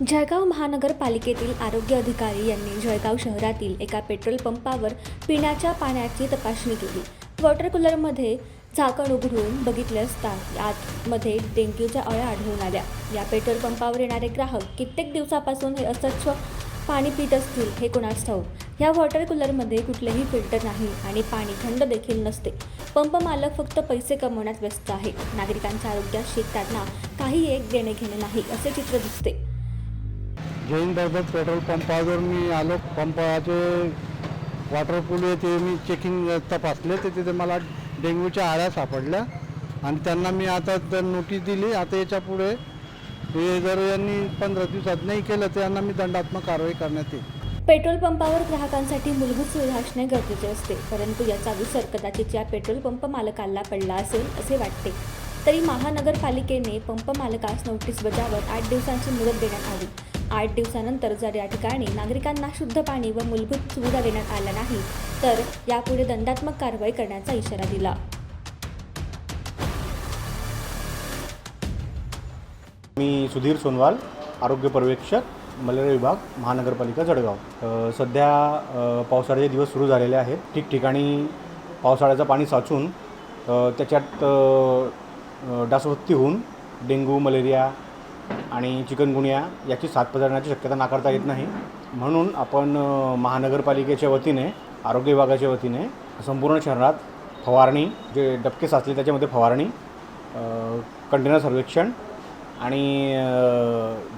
जळगाव महानगरपालिकेतील आरोग्य अधिकारी यांनी जळगाव शहरातील एका पेट्रोल पंपावर पिण्याच्या पाण्याची तपासणी केली. वॉटर कूलरमध्ये झाकण उघडून बघितले असता आतमध्ये डेंग्यूच्या अळ्या आढळून आल्या. या पेट्रोल पंपावर येणारे ग्राहक कित्येक दिवसापासून हे अस्वच्छ पाणी पित असतील हे कोणास ठाऊक? या वॉटर कूलरमध्ये कुठलेही फिल्टर नाही आणि पाणी थंड देखील नसते. पंप मालक फक्त पैसे कमवण्यात व्यस्त आहे. नागरिकांच्या आरोग्याशी त्यांना काही एक देणे घेणे नाही असे चित्र दिसते. जैन दर्दत पेट्रोल पंपावर मी आलो. पंपाचे वॉटर पूल आहे ते मी चेकिंग तपासले. तर तिथे मला डेंग्यूच्या आळ्या सापडल्या. आणि त्यांना मी आता तर नोटीस दिली आता याच्यापुढे हे जर यांनी पंधरा दिवसात नाही केलं तर यांना मी दंडात्मक कारवाई करण्यात येईल. पेट्रोल पंपावर ग्राहकांसाठी मूलभूत सुविधा असणे गरजेचे असते. परंतु याचा विसर कदाचित या पेट्रोल पंप मालकाला पडला असेल असे वाटते. तरी महानगरपालिकेने पंप मालकास नोटीस बजावत आठ दिवसांची मुदत देण्यात आली. आठ दिवसानंतर जर या ठिकाणी नागरिकांना शुद्ध पाणी व मूलभूत सुविधा देण्यात आल्या नाही तर यापुढे दंडात्मक कारवाई करण्याचा इशारा दिला. मी सुधीर सोनवाल आरोग्य पर्यवेक्षक मलेरिया विभाग महानगरपालिका जळगाव. सध्या पावसाळ्याचे दिवस सुरू झालेले आहेत. ठिकठिकाणी पावसाळ्याचं पाणी साचून त्याच्यात डासवृत्ती होऊन डेंग्यू मलेरिया आणि चिकनगुनिया याची साथ पसरण्याची शक्यता नाकारता येत नाही. म्हणून आपण महानगरपालिकेच्या वतीने आरोग्य विभागाच्या वतीने संपूर्ण शहरात फवारणी जे डबके साचले त्याच्यामध्ये फवारणी कंटेनर सर्वेक्षण आणि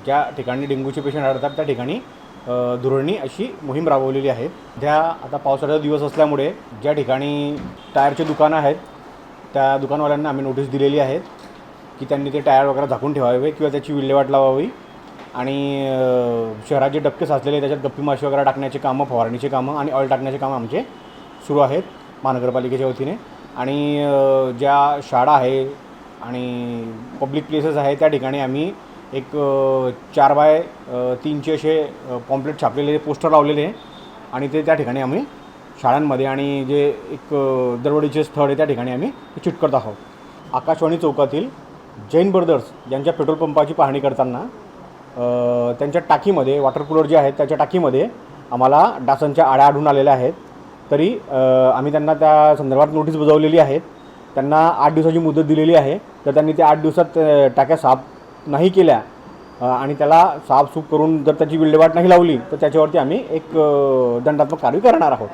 ज्या ठिकाणी डेंग्यूचे पेशंट आढळतात त्या ठिकाणी धुरणी अशी मोहीम राबवलेली आहे. त्या आता पावसाळ्याचा दिवस असल्यामुळे ज्या ठिकाणी टायरचे दुकानं आहेत त्या दुकानवाल्यांना आम्ही नोटीस दिलेली आहेत की त्यांनी ते टायर वगैरे झाकून ठेवावे किंवा त्याची विल्हेवाट लावावी. आणि शहरात जे डबके साचलेले त्याच्यात गप्पी माशी वगैरे टाकण्याचे कामं फवारणीचे कामं आणि ऑइल टाकण्याचे कामं आमचे सुरू आहेत महानगरपालिकेच्या वतीने. आणि ज्या शाळा आहे आणि पब्लिक प्लेसेस आहे त्या ठिकाणी आम्ही एक चार बाय तीनचे असे पॉम्पलेट छापलेले पोस्टर लावलेले आहे. आणि ते त्या ठिकाणी आम्ही शाळांमध्ये आणि जे एक दरवडीचे स्थळ आहे त्या ठिकाणी आम्ही चिटकत आहोत. आकाशवाणी चौकातील जैन ब्रदर्स यांच्या पेट्रोल पंपाची पाहणी करताना त्यांच्या टाकीमध्ये वॉटर कूलर जे आहेत त्याच्या टाकीमध्ये आम्हाला डासांच्या आळ्या आढळून आलेल्या आहेत. तरी आम्ही त्यांना त्या संदर्भात नोटीस बजावलेली आहेत. त्यांना आठ दिवसाची मुदत दिलेली आहे. तर त्यांनी त्या आठ दिवसात टाक्या साफ नाही केल्या. आणि त्याला साफसूफ करून जर त्याची विल्हेवाट नाही लावली तर त्याच्यावरती आम्ही एक दंडात्मक कारवाई करणार आहोत.